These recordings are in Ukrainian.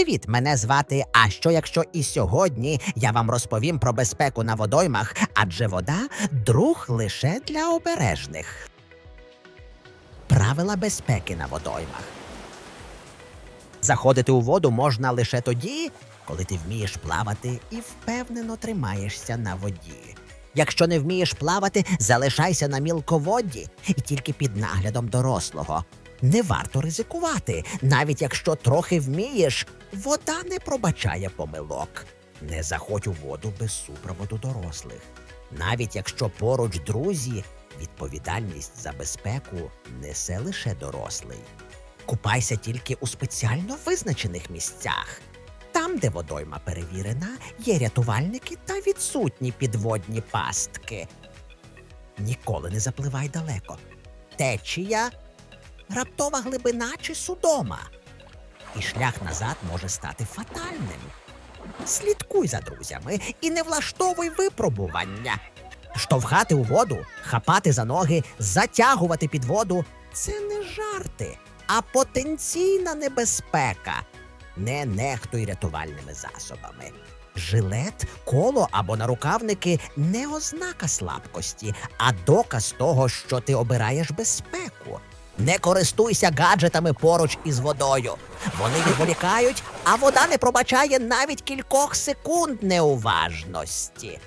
Привіт, мене звати. А що якщо і сьогодні я вам розповім про безпеку на водоймах, адже вода друг лише для обережних. Правила безпеки на водоймах. Заходити у воду можна лише тоді, коли ти вмієш плавати і впевнено тримаєшся на воді. Якщо не вмієш плавати, залишайся на мілководді і тільки під наглядом дорослого. Не варто ризикувати, навіть якщо трохи вмієш, вода не пробачає помилок. Не заходь у воду без супроводу дорослих. Навіть якщо поруч друзі, відповідальність за безпеку несе лише дорослий. Купайся тільки у спеціально визначених місцях. Там, де водойма перевірена, є рятувальники та відсутні підводні пастки. Ніколи не запливай далеко. Течія, раптова глибина чи судома. І шлях назад може стати фатальним. Слідкуй за друзями і не влаштовуй випробування. Штовхати у воду, хапати за ноги, затягувати під воду це не жарти, а потенційна небезпека. Не нехтуй рятувальними засобами. Жилет, коло або нарукавники не ознака слабкості, а доказ того, що ти обираєш безпеку. Не користуйся гаджетами поруч із водою. Вони відволікають, а вода не пробачає навіть кількох секунд неуважності.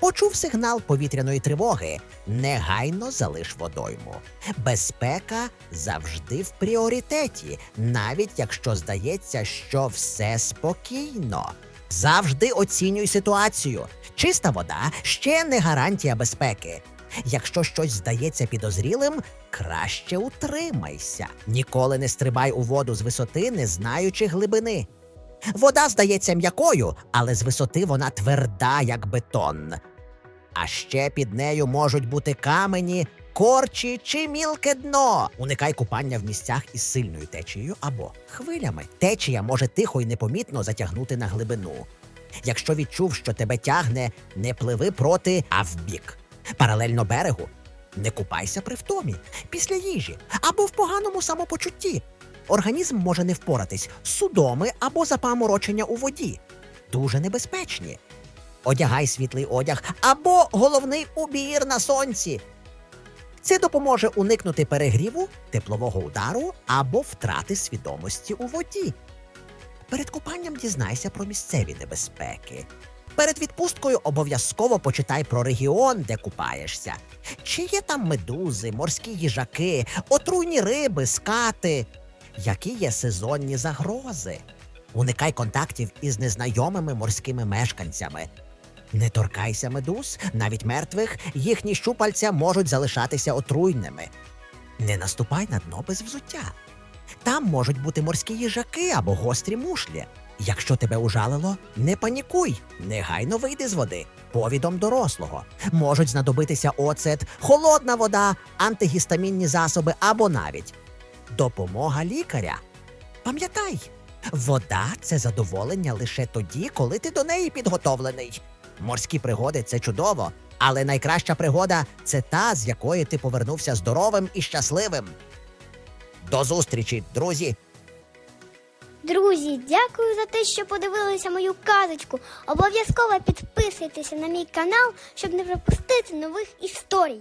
Почув сигнал повітряної тривоги. Негайно залиш водойму. Безпека завжди в пріоритеті, навіть якщо здається, що все спокійно. Завжди оцінюй ситуацію. Чиста вода ще не гарантія безпеки. Якщо щось здається підозрілим, краще утримайся. Ніколи не стрибай у воду з висоти, не знаючи глибини. Вода здається м'якою, але з висоти вона тверда, як бетон. А ще під нею можуть бути камені, корчі чи мілке дно. Уникай купання в місцях із сильною течією або хвилями. Течія може тихо й непомітно затягнути на глибину. Якщо відчув, що тебе тягне, не пливи проти, а вбік. Паралельно берегу. Не купайся при втомі, після їжі або в поганому самопочутті. Організм може не впоратись з судоми або запаморочення у воді. Дуже небезпечні. Одягай світлий одяг або головний убір на сонці. Це допоможе уникнути перегріву, теплового удару або втрати свідомості у воді. Перед купанням дізнайся про місцеві небезпеки. Перед відпусткою обов'язково почитай про регіон, де купаєшся. Чи є там медузи, морські їжаки, отруйні риби, скати, які є сезонні загрози. Уникай контактів із незнайомими морськими мешканцями. Не торкайся медуз, навіть мертвих, їхні щупальця можуть залишатися отруйними. Не наступай на дно без взуття. Там можуть бути морські їжаки або гострі мушлі. Якщо тебе ужалило, не панікуй, негайно вийди з води. Повідом дорослого. Можуть знадобитися оцет, холодна вода, антигістамінні засоби або навіть допомога лікаря. Пам'ятай, вода це задоволення лише тоді, коли ти до неї підготовлений. Морські пригоди це чудово, але найкраща пригода це та, з якої ти повернувся здоровим і щасливим. До зустрічі, друзі! Друзі, дякую за те, що подивилися мою казочку. Обов'язково підписуйтеся на мій канал, щоб не пропустити нових історій.